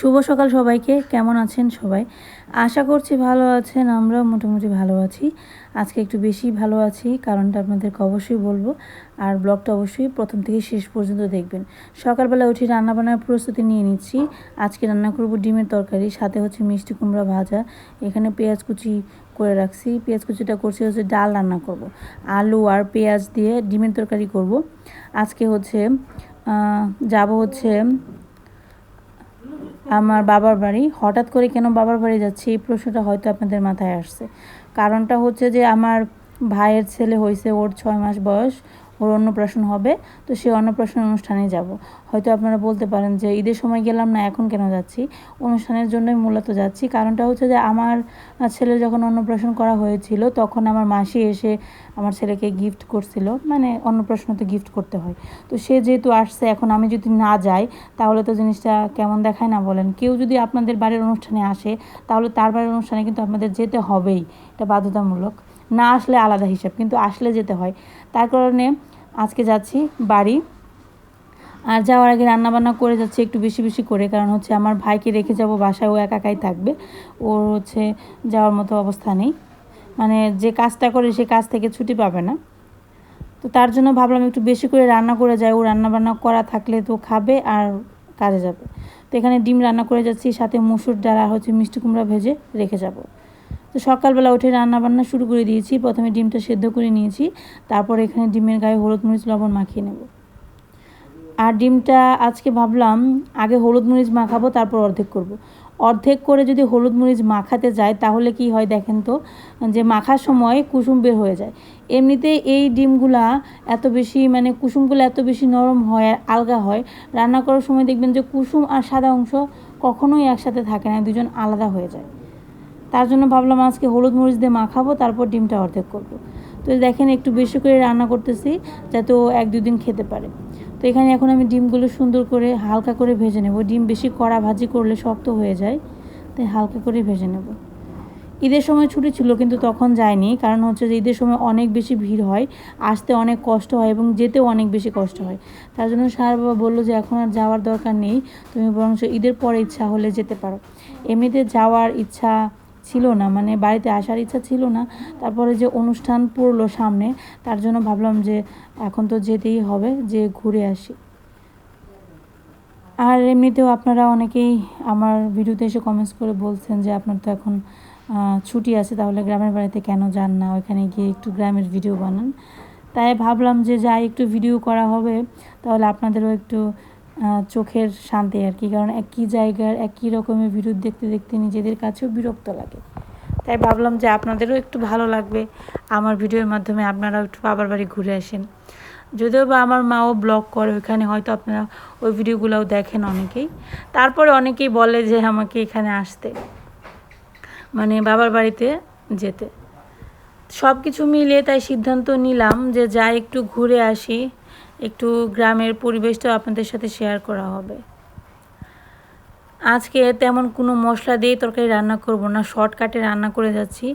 শুভ সকাল সবাইকে। কেমন আছেন সবাই? আশা করছি ভালো আছেন, আমরাও মোটামুটি ভালো আছি। আজকে একটু বেশি ভালো আছি, কারণটা আপনাদেরকে অবশ্যই বলব। আর ব্লগটা অবশ্যই প্রথম থেকে শেষ পর্যন্ত দেখবেন। সকালবেলা উঠে রান্নাবান্নার প্রস্তুতি নিয়ে নিচ্ছি। আজকে রান্না করব ডিমের তরকারি, সাথে হচ্ছে মিষ্টি কুমড়া ভাজা। এখানে পেঁয়াজ কুচি করে রাখছি। পেঁয়াজ কুচিটা করছি হচ্ছে ডাল রান্না করব। আলু আর পেঁয়াজ দিয়ে ডিমের তরকারি করব। আজকে হচ্ছে যাব হচ্ছে আমার বাবার বাড়ি। হঠাৎ করে কেন বাবার বাড়ি যাচ্ছি এই প্রশ্নটা হয়তো আপনাদের মাথায় আসছে। কারণটা হচ্ছে যে আমার ভাইয়ের ছেলে হয়েছে ওর ছয় মাস বয়স। ওর অন্নপ্রাশন হবে, তো সেই অন্নপ্রাশন অনুষ্ঠানে যাব। হয়তো আপনারা বলতে পারেন যে, ঈদের সময় গেলাম না, এখন কেন যাচ্ছি? অনুষ্ঠানের জন্যই মূলত যাচ্ছি। কারণটা হচ্ছে যে, আমার ছেলে যখন অন্নপ্রাশন করা হয়েছিল, তখন আমার মাসি এসে আমার ছেলেকে গিফট করছিল। মানে অন্নপ্রাশনতে গিফট করতে হয়। তো সে যেহেতু আসছে, এখন আমি যদি না যাই, তাহলে তো জিনিসটা কেমন দেখায় না বলেন? কেউ যদি আপনাদের বাড়ির অনুষ্ঠানে আসে, তাহলে তার বাড়ির অনুষ্ঠানে কিন্তু আপনাদের যেতে হবেই। এটা বাধ্যতামূলক। না আসলে আলাদা হিসাব, কিন্তু আসলে যেতে হয়। তার কারণে আজকে যাচ্ছি বাড়ি। আর যাওয়ার আগে রান্নাবান্না করে যাচ্ছি একটু বেশি বেশি করে, কারণ হচ্ছে আমার ভাইকে রেখে যাব বাসায়, ও একাকাই থাকবে। ওর হচ্ছে যাওয়ার মতো অবস্থা নেই। মানে যে কাজটা করে সে কাজ থেকে ছুটি পাবে না। তো তার জন্য ভাবলাম একটু বেশি করে রান্না করে যাই। ও রান্নাবান্না করা থাকলে তো খাবে আর কাজে যাবে। তো এখানে ডিম রান্না করে যাচ্ছি, সাথে মুসুর ডাল আর হচ্ছে মিষ্টি কুমড়া ভেজে রেখে যাব। তো সকালবেলা উঠে রান্না বান্না শুরু করে দিয়েছি। প্রথমে ডিমটা সেদ্ধ করে নিয়েছি। তারপর এখানে ডিমের গায়ে হলুদ মরিচ, লবণ মাখিয়ে নেব। আর ডিমটা আজকে ভাবলাম আগে হলুদ মরিচ মাখাবো, তারপর অর্ধেক করব। অর্ধেক করে যদি হলুদ মরিচ মাখাতে যায়, তাহলে কি হয় দেখেন তো? যে মাখার সময় কুসুম বের হয়ে যায়। এমনিতে এই ডিমগুলা এত বেশি মানে কুসুমগুলো এত বেশি নরম হয় আলগা হয়। রান্না করার সময় দেখবেন যে কুসুম আর সাদা অংশ কখনোই একসাথে থাকে না, দুজন আলাদা হয়ে যায়। তার জন্য ভাবলাম আজকে হলুদ মরিচ দিয়ে মাখাবো, তারপর ডিমটা অর্ধেক করব। তো দেখেন একটু বেশি করে রান্না করতেছি, যাতে ও এক দুদিন খেতে পারে। তো এখানে এখন আমি ডিমগুলো সুন্দর করে হালকা করে ভেজে নেব। ডিম বেশি কড়া ভাজি করলে শক্ত হয়ে যায়, তাই হালকা করে ভেজে নেব। ঈদের সময় ছুটি ছিল, কিন্তু তখন যায়নি। কারণ হচ্ছে যে ঈদের সময় অনেক বেশি ভিড় হয়, আসতে অনেক কষ্ট হয় এবং যেতেও অনেক বেশি কষ্ট হয়। তার জন্য সার বাবা বলল যে, এখন আর যাওয়ার দরকার নেই। তুমি বরং ঈদের পরে ইচ্ছা হলে যেতে পারো। এমনিতে যাওয়ার ইচ্ছা ছিল না মানে বাড়িতে আসার ইচ্ছা ছিল না। তারপরে যে অনুষ্ঠান পড়ল সামনে, তার জন্য ভাবলাম যে এখন তো যেতেই হবে, যে ঘুরে আসি। আর এমনিতেও আপনারা অনেকেই আমার ভিডিওতে এসে কমেন্টস করে বলছেন যে আপনার তো এখন ছুটি আছে, তাহলে গ্রামের বাড়িতে কেন যান না? ওইখানে গিয়ে একটু গ্রামের ভিডিও বানান। তাই ভাবলাম যে যাই, একটু ভিডিও করা হবে, তাহলে আপনাদেরও একটু চোখের শান্তি আর কি। কারণ একই জায়গার, একই রকমের ভিডিও দেখতে দেখতে নিজেদের কাছেও বিরক্ত লাগে। তাই ভাবলাম যে আপনাদেরও একটু ভালো লাগবে আমার ভিডিওর মাধ্যমে আপনারাও একটু বাবার বাড়ি ঘুরে আসেন। যদিও বা আমার মাও ব্লগ করে, ওইখানে হয়তো আপনারা ওই ভিডিওগুলোও দেখেন অনেকেই। তারপরে অনেকেই বলে যে আমাকে এখানে আসতে মানে বাবার বাড়িতে যেতে। সব কিছু মিলিয়ে তাই সিদ্ধান্ত নিলাম যে যাই একটু ঘুরে আসি। একটু গ্রামের পরিবেশটাও আপনাদের সাথে শেয়ার করা হবে। আজকে তেমন কোনো মশলা দিয়ে তরকারি রান্না করব না শর্টকাটে রান্না করে যাচ্ছি।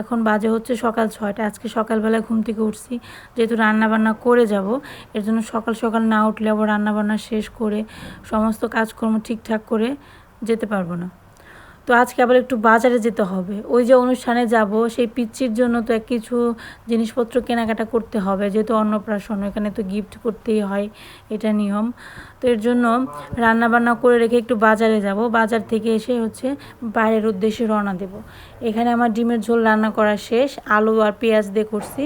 এখন বাজে হচ্ছে সকাল ছয়টা, আজকে সকালবেলা ঘুম থেকে উঠছি, যেহেতু রান্না বান্না করে যাব, এর জন্য সকাল সকাল না উঠলে আবার রান্নাবান্না শেষ করে সমস্ত কাজকর্ম ঠিকঠাক করে যেতে পারব না। তো আজকে আবার একটু বাজারে যেতে হবে। ওই যে অনুষ্ঠানে যাব, সেই পিচ্ছির জন্য তো এক কিছু জিনিসপত্র কেনাকাটা করতে হবে। যেহেতু অন্নপ্রাশন এখানে তো গিফট করতেই হয়, এটা নিয়ম। তো এর জন্য রান্না বান্না করে রেখে একটু বাজারে যাব। বাজার থেকে এসে হচ্ছে বাইরের উদ্দেশ্যে রওনা দেব। এখানে আমার ডিমের ঝোল রান্না করা শেষ। আলু আর পেঁয়াজ দিয়ে করছি।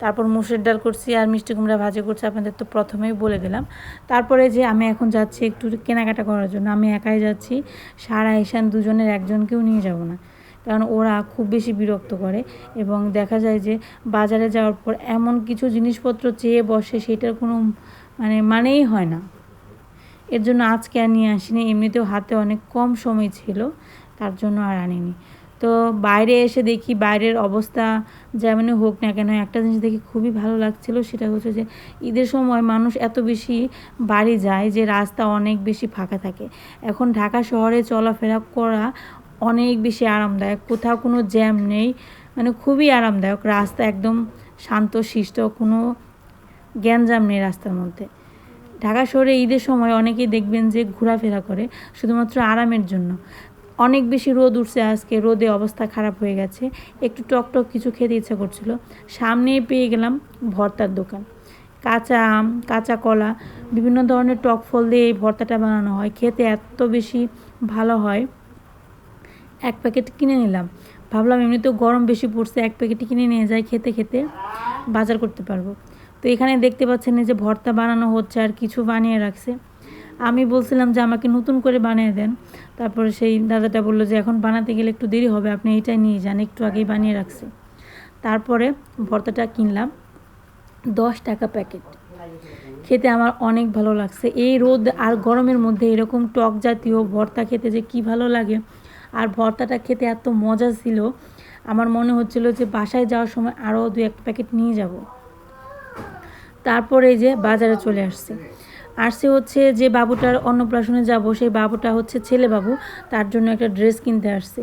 তারপর মুসুর ডাল করছি আর মিষ্টি কুমড়া ভাজি করছি, আপনাদের তো প্রথমেই বলে দিলাম। তারপরে যে আমি এখন যাচ্ছি একটু কেনাকাটা করার জন্য, আমি একাই যাচ্ছি, সারা এসান দুজনের একজনকেও নিয়ে যাব না। কারণ ওরা খুব বেশি বিরক্ত করে এবং দেখা যায় যে বাজারে যাওয়ার পর এমন কিছু জিনিসপত্র চেয়ে বসে সেটার কোনো মানে মানেই হয় না। এর জন্য আজকে আর নিয়ে আসিনি, এমনিতেও হাতে অনেক কম সময় ছিল, তার জন্য আর আনিনি। তো বাইরে এসে দেখি বাইরের অবস্থা যেমনই হোক না কেন, একটা জিনিস দেখি খুবই ভালো লাগছিল, সেটা হচ্ছে যে ঈদের সময় মানুষ এত বেশি বাড়ি যায় যে রাস্তা অনেক বেশি ফাঁকা থাকে। এখন ঢাকা শহরে চলাফেরা করা অনেক বেশি আরামদায়ক, কোথাও কোনো জ্যাম নেই মানে খুবই আরামদায়ক, রাস্তা একদম শান্ত শিষ্ট কোনো জ্ঞানজাম নেই রাস্তার মধ্যে। ঢাকা শহরে ঈদের সময় অনেকেই দেখবেন যে ঘোরাফেরা করে, শুধুমাত্র আরামের জন্য। অনেক বেশি রোদ উঠছে আজকে, রোদে অবস্থা খারাপ হয়ে গেছে। একটু টক টক কিছু খেতে ইচ্ছা করছিল। সামনেই পেয়ে গেলাম ভর্তার দোকান। কাঁচা আম, কাঁচা কলা, বিভিন্ন ধরনের টক ফল দিয়ে এই ভর্তাটা বানানো হয়। খেতে এত বেশি ভালো হয়। এক প্যাকেট কিনে নিলাম। ভাবলাম এমনিতেও গরম বেশি পড়ছে, এক প্যাকেট কিনে নিয়ে যাই, খেতে খেতে বাজার করতে পারব। তো এখানে দেখতে পাচ্ছেন যে ভর্তা বানানো হচ্ছে আর কিছু বানিয়ে রাখছে। আমি বলছিলাম যে আমাকে নতুন করে বানিয়ে দেন। তারপরে সেই দাদাটা বলল যে এখন বানাতে গেলে একটু দেরি হবে, আপনি এইটাই নিয়ে যান, একটু আগেই বানিয়ে রাখছে। তারপরে ভর্তাটা কিনলাম, দশ টাকা প্যাকেট। খেতে আমার অনেক ভালো লাগছে। এই রোদ আর গরমের মধ্যে এরকম টক জাতীয় ভর্তা খেতে যে কি ভালো লাগে। আর ভর্তাটা খেতে এত মজা ছিল, আমার মনে হচ্ছিল যে বাসায় যাওয়ার সময় আরও দু এক প্যাকেট নিয়ে যাব। তারপরে যে বাজারে চলে আসছে। আসছে হচ্ছে যে বাবুটার অন্নপ্রাশনে যাব, সেই বাবুটা হচ্ছে ছেলে বাবু, তার জন্য একটা ড্রেস কিনতে আসছে।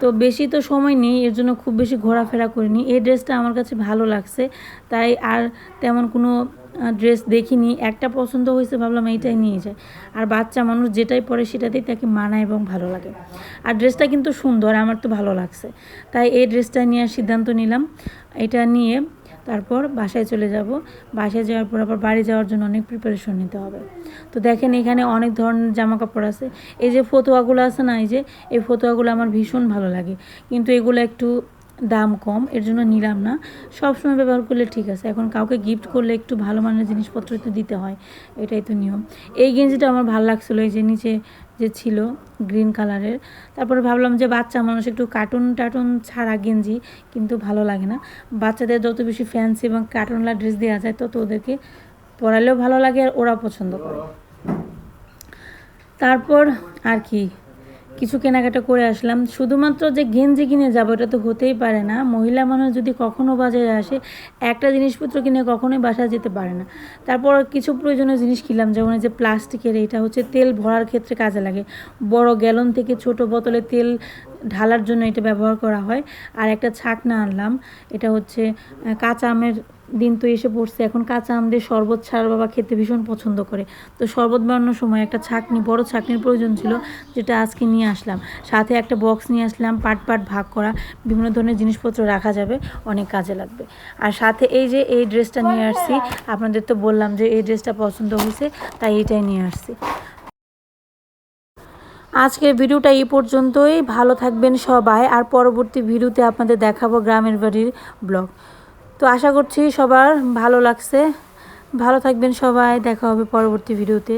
তো বেশি তো সময় নেই, এর জন্য খুব বেশি ঘোরাফেরা করিনি। এই ড্রেসটা আমার কাছে ভালো লাগছে, তাই আর তেমন কোনো ড্রেস দেখিনি। একটা পছন্দ হয়েছে, ভাবলাম এইটাই নিয়ে যায় আর বাচ্চা মানুষ যেটাই পরে সেটাতেই তাকে মানায় এবং ভালো লাগে। আর ড্রেসটা কিন্তু সুন্দর, আমার তো ভালো লাগছে। তাই এই ড্রেসটা নেওয়ার সিদ্ধান্ত নিলাম। এটা নিয়ে তারপর বাসায় চলে যাব। বাসায় যাওয়ার পর আবার বাড়ি যাওয়ার জন্য অনেক প্রিপারেশন নিতে হবে। তো দেখেন এখানে অনেক ধরনের জামা কাপড় আছে। এই যে ফতোয়াগুলো আছে না, এই যে, এই ফতোয়াগুলো আমার ভীষণ ভালো লাগে। কিন্তু এগুলো একটু দাম কম, এর জন্য নিলাম না। সব সময় ব্যবহার করলে ঠিক আছে। এখন কাউকে গিফট করলে একটু ভালো মানের জিনিসপত্র তো দিতে হয়। এটাই তো নিয়ম। এই গেঞ্জিটা আমার ভালো লাগছিল, এই যে নিচে যে ছিল গ্রিন কালারের তারপরে ভাবলাম যে বাচ্চা মানুষ একটু কার্টুন টার্টুন ছাড়া গেঞ্জি কিন্তু ভালো লাগে না। বাচ্চাদের যত বেশি ফ্যান্সি এবং কার্টুনলা ড্রেস দেওয়া যায়, তত ওদেরকে পরালেও ভালো লাগে আর ওরা পছন্দ করে। তারপর আর কি? কিছু কেনাকাটা করে আসলাম। শুধুমাত্র যে গেঞ্জি কিনে যাব, এটা তো হতেই পারে না। মহিলা মানুষ যদি কখনো বাজারে আসে, একটা জিনিসপত্র কিনে কখনোই বাসায় যেতে পারে না। তারপর কিছু প্রয়োজনীয় জিনিস কিনলাম, যেমন যে প্লাস্টিকের, এটা হচ্ছে তেল ভরার ক্ষেত্রে কাজে লাগে। বড় গ্যালন থেকে ছোট বোতলে তেল ঢালার জন্য এটা ব্যবহার করা হয়। আর একটা ছাকনা আনলাম, এটা হচ্ছে কাঁচা আমের দিন তো এসে পড়ছে, এখন কাঁচা আম শরবত ছাড় বাবা খেতে ভীষণ পছন্দ করে। তো শরবত বানানোর সময় একটা ছাকনি, বড় ছাকনির প্রয়োজন ছিল, যেটা আজকে নিয়ে আসলাম। সাথে একটা বক্স নিয়ে আসলাম, পাট পাট ভাগ করা, বিভিন্ন ধরনের জিনিসপত্র রাখা যাবে, অনেক কাজে লাগবে। আর সাথে এই যে এই ড্রেসটা নিয়ে আসছি, আপনাদের তো বললাম যে এই ড্রেসটা পছন্দ হয়েছে, তাই এটাই নিয়ে আসছি। আজকের ভিডিওটা এই পর্যন্তই, ভালো থাকবেন সবাই, আর পরবর্তী ভিডিওতে আপনাদের দেখাবো গ্রামের বাড়ির ব্লগ তো আশা করছি সবার ভালো লাগছে। ভালো থাকবেন সবাই দেখা হবে পরবর্তী ভিডিওতে।